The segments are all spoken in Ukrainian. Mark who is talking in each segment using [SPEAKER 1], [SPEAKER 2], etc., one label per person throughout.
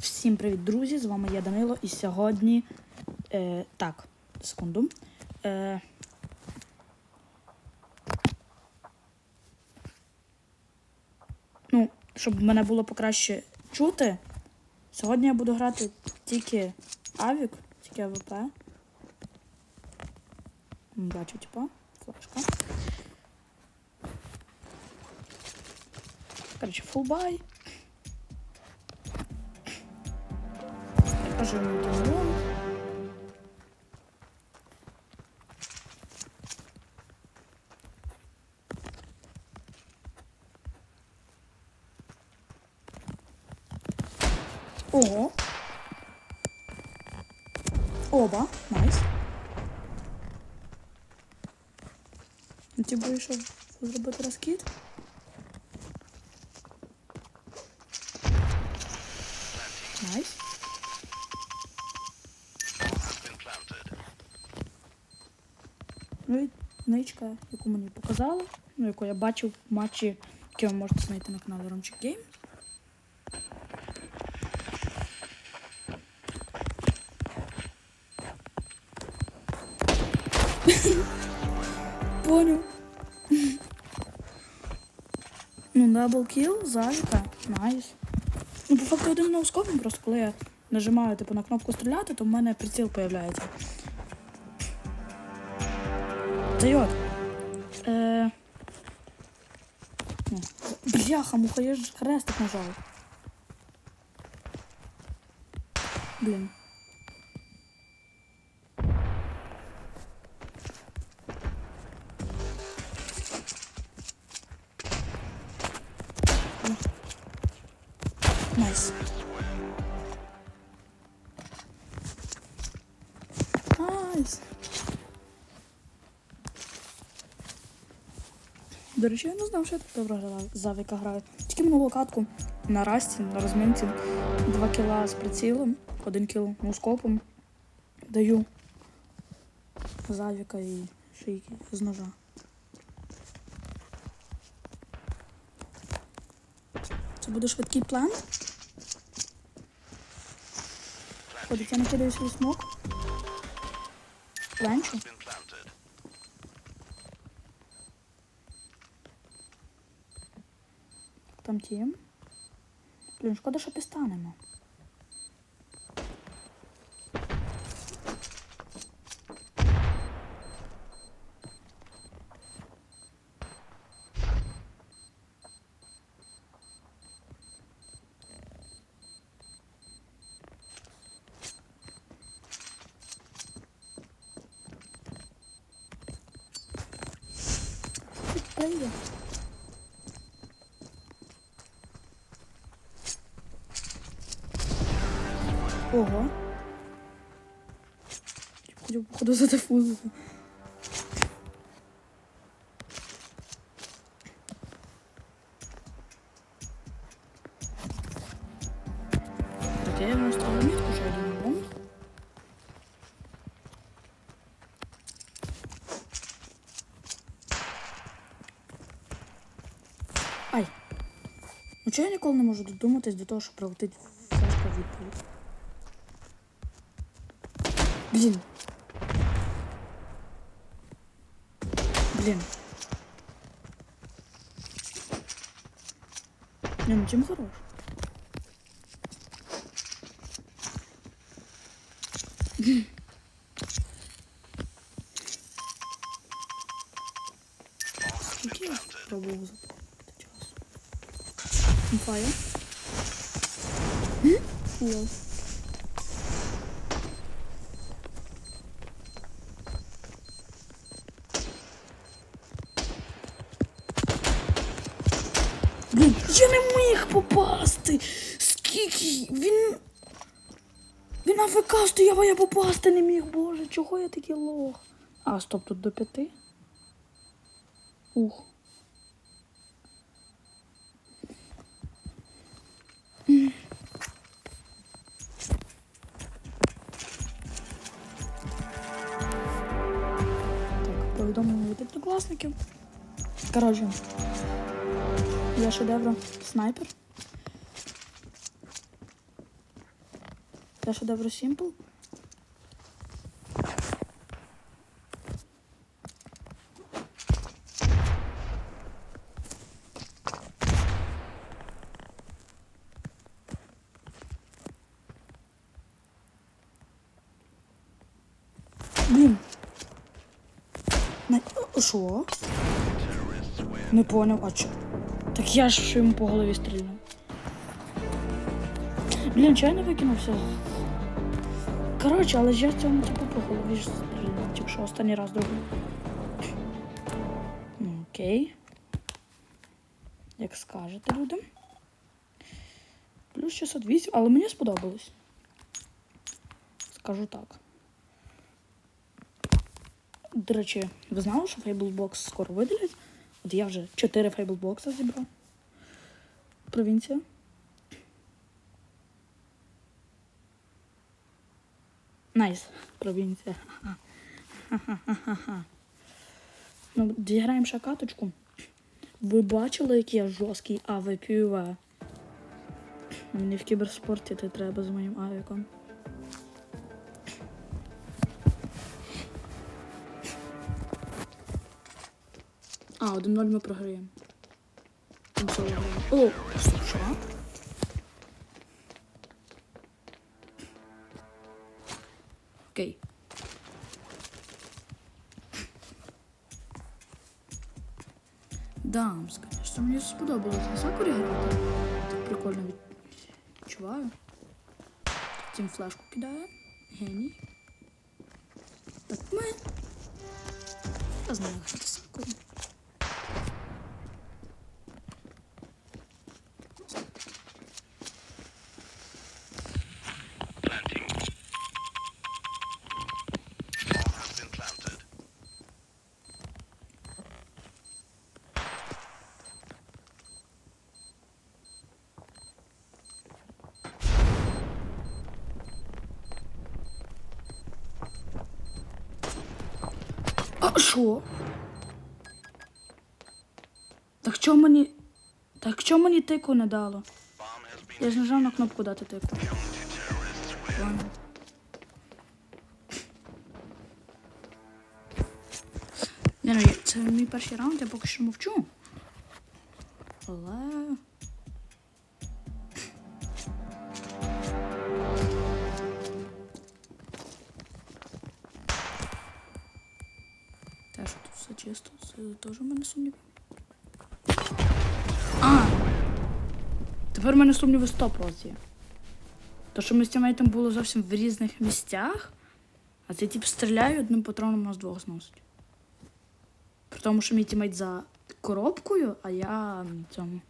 [SPEAKER 1] Всім привіт, друзі! З вами я Данило, і сьогодні. Е, так, секунду. Е, ну, щоб мене було покраще чути. Сьогодні я буду грати тільки Авік, тільки АВП. Бачу, типа, флешка. Коротше, фулбай. Йому телефон. Ого. Оба. Найс. Ну, Ти вийшов зробити розкид? Найс. Ну і ничка, яку мені показали, ну, яку я бачив в матчі, який ви можете знайти на каналі Ромчик Гейм. Понял. Ну, даблкіл, Завіка, найс. Ну, по факту один ноускопом, просто коли я нажимаю типу, на кнопку стріляти, то в мене приціл появляється. Дает. Бляха, муха, я же хрестик нажав. Блін. Найс. Найс. До речі, я не знав, що я так добре грала за Віка граю. Тільки минулу катку на расті, на розминці. Два кіла з прицілом, один кіл мускопом. Даю завіка і шийки з ножа. Це буде швидкий план. Ходить, я накидаю свій смок. Пленчу. Там тім. Блін, шкода, що підстанемо. Ого. Хотів, походу, задефузити. Так, я йому ставлю мітку, що я думаю, бомб. Ай. Ну чого я ніколи не можу додуматись до того, що прилетить флешка відповідь? Блін. Блін. Не, ну чим хорош? Скільки я пробував запомнити час? Інфая? Лол. Блін, я не міг попасти. Скільки він. Він АФК стояв, а я попасти не міг, боже, чого я такий лох? А, стоп, тут до п'яти. Ух. Так, повідомлення від однокласників. Коротше, я шедевра снайпер. Це шедевр Сімпл? Блін. Не... о, Що? Не поняв, а чо? Так я ж йому по голові стрільнув. Блін, чого я не викинувся? Коротше, але ж я цьому типу по голові ж стрільнув, якщо останній раз зроблю. Ну, Окей. Як скажете, люди. Плюс 608, але мені сподобалось. Скажу так. До речі, ви знали, що Fable скоро видалять? От я вже 4 Fable зібрав. Провінція. Найс, провінція. Ну, зіграємо ще каточку. Ви бачили, який я жорсткий АВПВ? Мені в кіберспорті ти треба з моїм авіком. А, 1-0 ми програємо. О, що? Окей. Дамс, конечно, мені сподобалось на Сакурі грати. Так прикольно відчуваю. Тім флешку кидає. Геній. Так ми. Я знаю, грати Сакурі. Що? Так чого мені. Так чого мені тику не дало? Я ж нажав на кнопку дати тику. Ладно. Не, ну, це мій перший раунд, я поки що мовчу. Але. Чисто, це теж в мене сумніви. А! Тепер в мене сумніви 100%. є. То, що ми з тімейтом були зовсім в різних місцях, а цей тип стріляє одним патроном нас двох зносить. При тому, що мій тімейт за коробкою, а я цьому.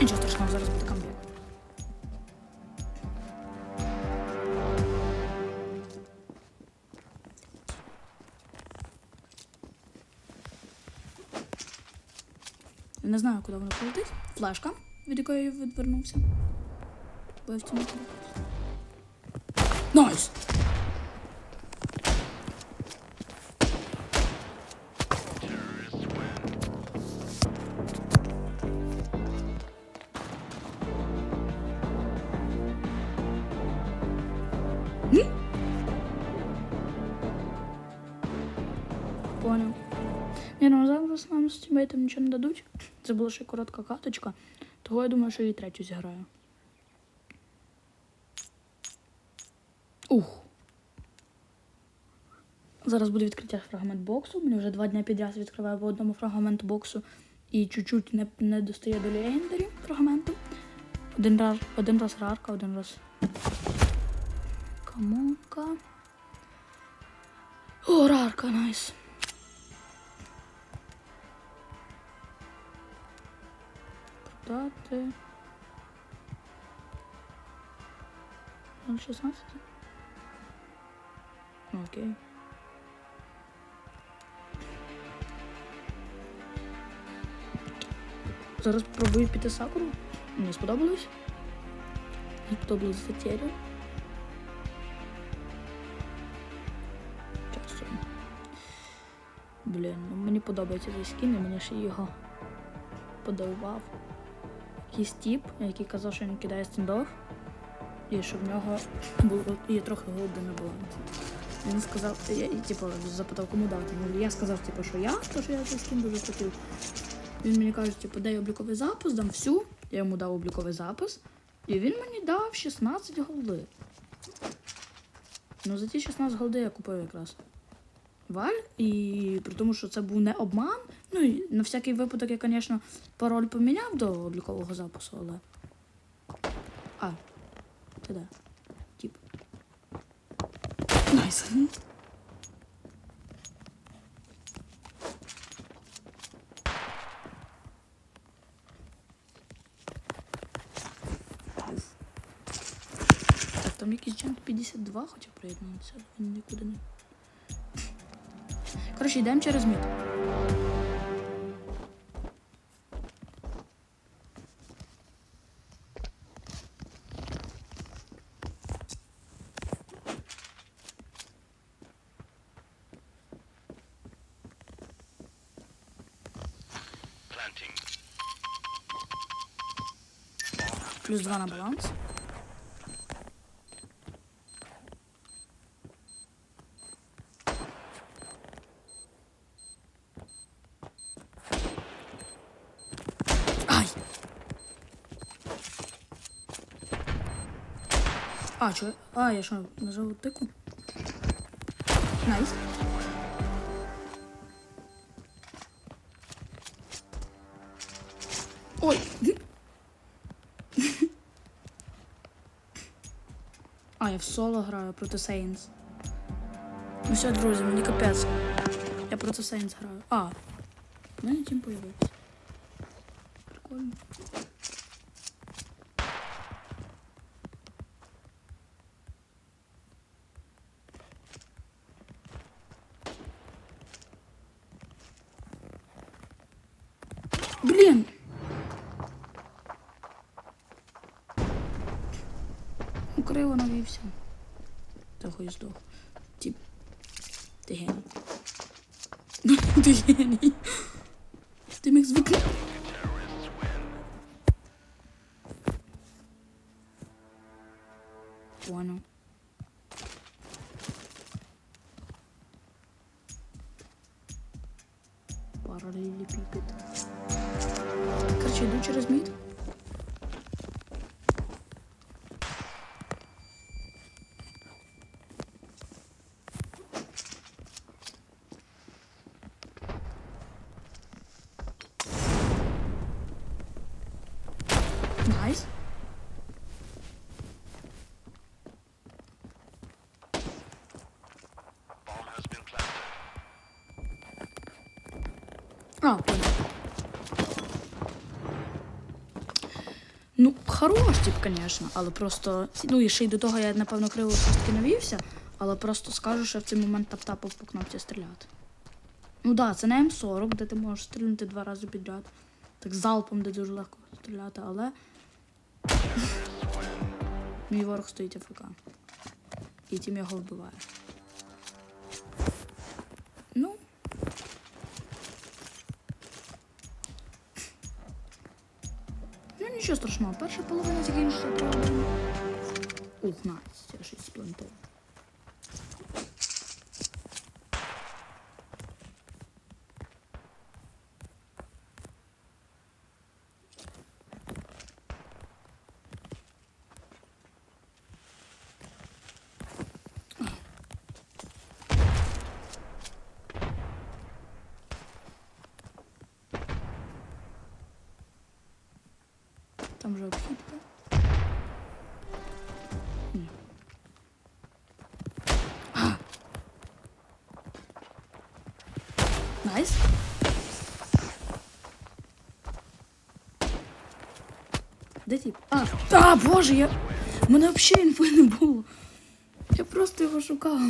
[SPEAKER 1] Нічого страшного, зараз буде Не знаю, куди воно полетить. Флешка, від якої я відвернувся. Бо я в цьому Найс! Понял. Ні, ну зараз нам з тімейтом нічого не дадуть. Це була ще коротка каточка, того я думаю, що і третю зіграю. Ух. Зараз буде відкриття фрагмент боксу. Мені вже два дні підряд відкриваю по одному фрагменту боксу і чуть-чуть не, не достає до легендарі фрагменту. Один раз, один раз рарка, один раз. Камонка. О, рарка, найс. Продати. 0,16? Окей. Зараз пробую піти сакуру. Мені сподобалось. Мені сподобалось затерю. Часом. Блін, ну мені подобається цей скін, і мені ще його подарував. Якийсь тіп, який казав, що він кидає стендов, і що в нього було є трохи голоди на балансі. Він сказав, я, типу, запитав, кому дати. Я сказав, типу, що я, то що я цей скін дуже хотів. Він мені каже, типу, дай обліковий запис, дам всю. Я йому дав обліковий запис. І він мені дав 16 голди. Ну, за ті 16 голди я купив якраз. Валь, і при тому, що це був не обман. Ну і на всякий випадок я, звісно, пароль поміняв до облікового запису, але. А, ти де? Тіп. Найс. Там якийсь джент 52 хоче приєднатися, але він нікуди не. Коротше, йдемо через мід. Плюс 2 на баланс. Ай! А, чо? А, я що, нажав тику? Найс. Ой! Я в соло граю проти Сейнс. Ну все, друзі, мені капець. Я проти Сейнс граю. А, в мене тім появився. Прикольно. Блін! Навівся. Та хоч здох. Тіп. Ти геній. Ти геній. Ти міг звикнути.
[SPEAKER 2] Terrorists win.
[SPEAKER 1] Понял. Короче, иду через мид. Найс.
[SPEAKER 2] Bomb has been planted.
[SPEAKER 1] А, понял. Ну, хорош тип, звісно, але просто. Ну і ще й до того я, напевно, криво все ж таки навівся, але просто скажу, що в цей момент тап-тапав по кнопці стріляти. Ну так, да, це не М40, де ти можеш стріляти два рази підряд. Так залпом, де дуже легко стріляти, але. Мій ворог стоїть АФК. І тим його вбиває. Нічого страшного, перша половина закінчиться правда. Ух, на, я щось сплантив. Там же обхідка. Ні. А! Найс. Де? А, а, боже, я... У мене взагалі інфи не було. Я просто його шукав.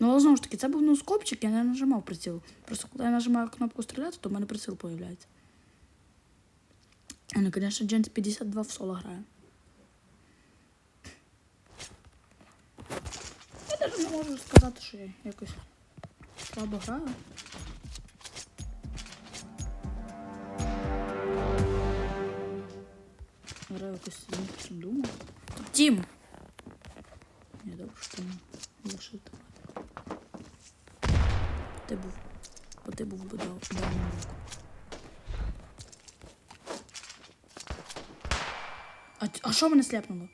[SPEAKER 1] Ну, але знову ж таки, це був носкопчик, я не нажимав приціл. Просто коли я нажимаю кнопку стріляти, то в мене приціл появляється. Ну, конечно, Джент 52 в соло грає. Я навіть не можу сказати, що я якось слабо граю. Граю якось інше, чим думав. Тім! Ні, добре, що там лишити. Ти був. Бо ти був би дав мені руку. А, що мене слепнуло?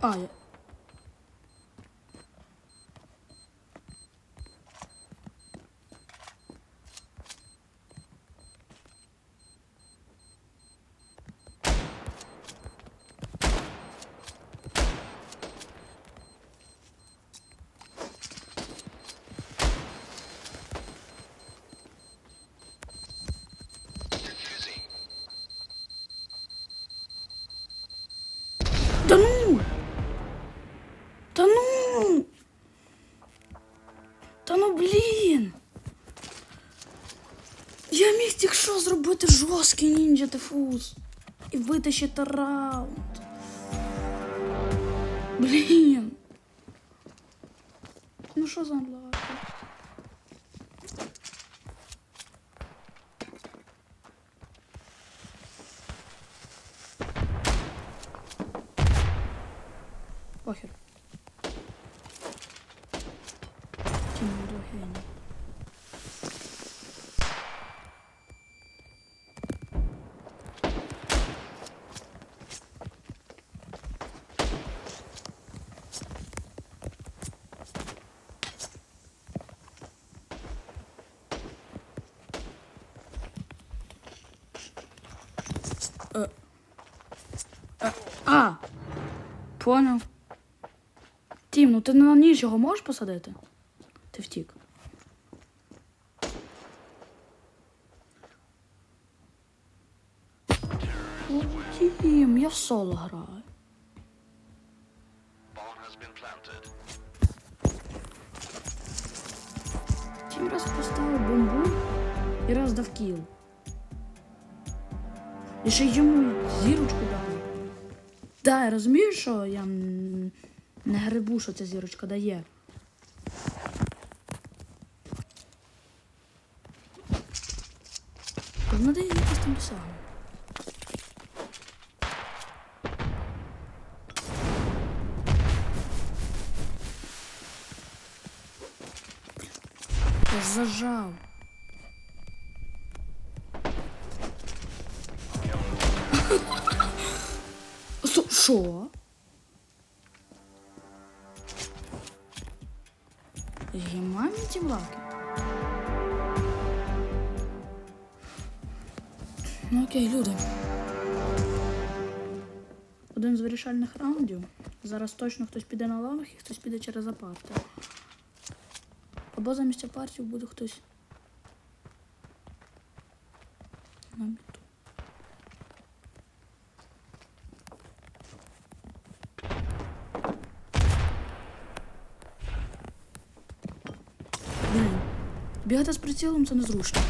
[SPEAKER 1] А, зробити жорсткий ніндзя дефуз і витащити раунд. Блін. Ну що за анлаки? Похер. Тім буду геній. Е. Е. А! Понял. Тім, ну ти на ніж його можеш посадити? Ти втік. Тім, я в соло граю. Тім раз поставив бомбу і раз дав кіл. І ще йому зірочку дав. Да, я розумію, що я не грибу, що ця зірочка дає. Вона дає якісь там досягнення. Я зажав. Що? Гімані тімлаки? Ну окей, люди. Один з вирішальних раундів. Зараз точно хтось піде на лавах і хтось піде через апарти. Або замість апартів буде хтось. На біту. Блін. Бігати з прицілом це незручно.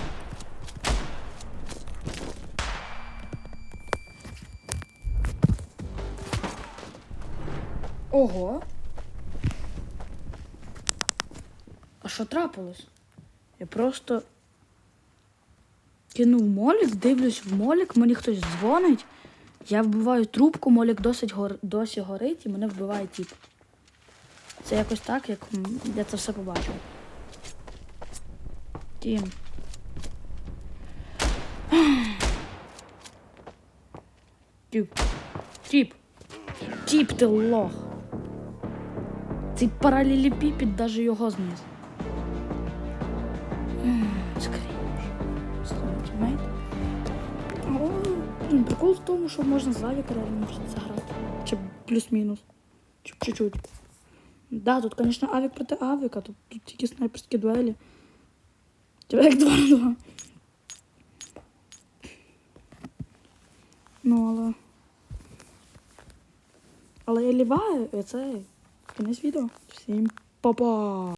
[SPEAKER 1] Ого. А що трапилось? Я просто кинув молік, дивлюсь в молік, мені хтось дзвонить. Я вбиваю трубку, молік досить гор... досі горить і мене вбиває тіп. Це якось так, як я це все побачив. Тім. Тіп. Тіп. Тіп ти лох. Цей паралелепіпід даже його зніс. Прикол в тому, що можна з авіка реально заграти. Чи плюс-мінус. Чуть-чуть. Да, тут, звісно, авік проти авіка, тут, тут тільки снайперські дуелі. Тебе як 2 на 2. Ну, але. Але я ліваю, і це кінець відео. Всім па-па!